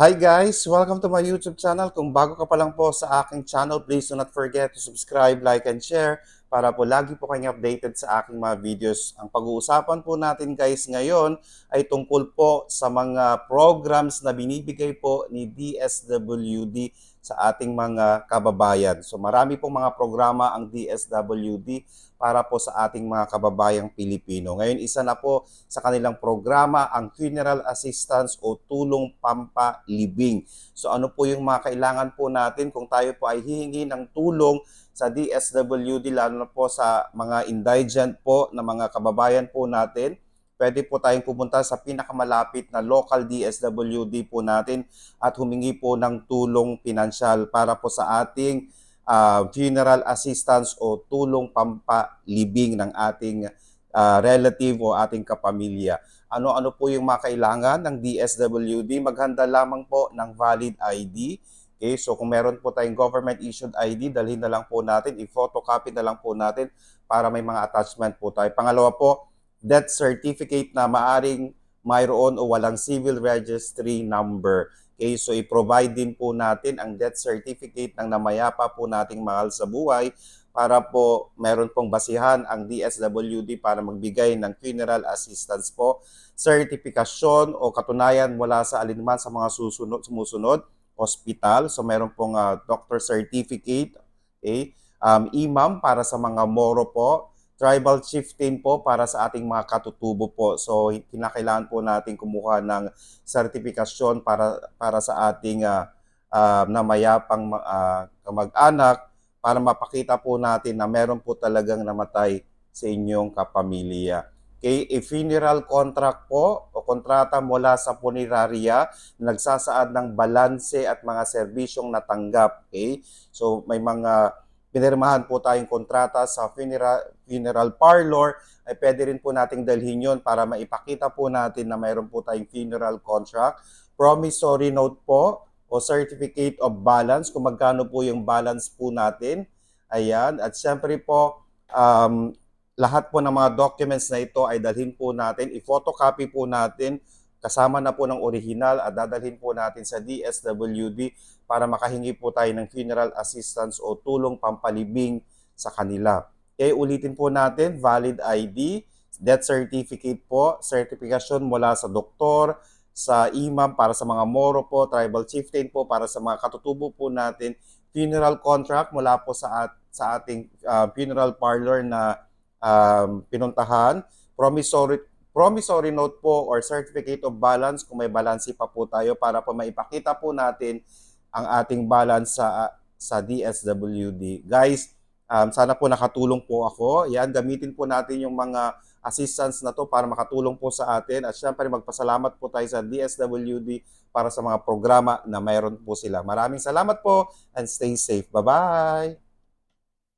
Hi guys! Welcome to my YouTube channel. Kung bago ka pa lang po sa aking channel, please do not forget to subscribe, like, and share para po lagi po kayong updated sa aking mga videos. Ang pag-uusapan po natin guys ngayon ay tungkol po sa mga programs na binibigay po ni DSWD sa ating mga kababayan. So marami pong mga programa ang DSWD para po sa ating mga kababayang Pilipino. Ngayon, isa na po sa kanilang programa ang funeral assistance o tulong pampalibing. So ano po yung mga kailangan po natin kung tayo po ay hihingi ng tulong sa DSWD lalo na po sa mga indigent po na mga kababayan po natin. Pwede po tayong pumunta sa pinakamalapit na local DSWD po natin at humingi po ng tulong pinansyal para po sa ating uh, funeral assistance o tulong pampalibing ng ating uh, relative o ating kapamilya. Ano-ano po yung mga kailangan ng DSWD? Maghanda lamang po ng valid ID. Okay, so kung meron po tayong government issued ID, dalhin na lang po natin, i-photocopy na lang po natin para may mga attachment po tayo. Pangalawa po, death certificate na maaring mayroon o walang civil registry number. Okay, so i-provide din po natin ang death certificate ng namayapa po nating mahal sa buhay para po meron pong basihan ang DSWD para magbigay ng funeral assistance po, certification o katunayan mula sa alinman sa mga susunod, sumusunod, hospital. So meron pong uh, doctor certificate, okay? um, imam para sa mga moro po, tribal chieftain po para sa ating mga katutubo po. So kinakailangan po natin kumuha ng sertifikasyon para para sa ating uh, uh, namayapang uh, kamag-anak para mapakita po natin na meron po talagang namatay sa inyong kapamilya. Okay, a funeral contract po o kontrata mula sa punerarya na nagsasaad ng balanse at mga serbisyong natanggap. Okay? So may mga pinirmahan po tayong kontrata sa funeral, funeral parlor, ay pwede rin po nating dalhin yon para maipakita po natin na mayroon po tayong funeral contract. Promissory note po o certificate of balance, kung magkano po yung balance po natin. Ayan. At syempre po, um, lahat po ng mga documents na ito ay dalhin po natin, i-photocopy po natin kasama na po ng original at dadalhin po natin sa DSWD para makahingi po tayo ng funeral assistance o tulong pampalibing sa kanila. Okay, ulitin po natin, valid ID, death certificate po, certification mula sa doktor, sa imam para sa mga moro po, tribal chieftain po para sa mga katutubo po natin, funeral contract mula po sa at, sa ating uh, funeral parlor na um, pinuntahan, promissory promissory note po or certificate of balance kung may balance pa po tayo para po maipakita po natin ang ating balance sa sa DSWD. Guys, um, sana po nakatulong po ako. Yan, gamitin po natin yung mga assistance na to para makatulong po sa atin. At syempre magpasalamat po tayo sa DSWD para sa mga programa na mayroon po sila. Maraming salamat po and stay safe. Bye-bye!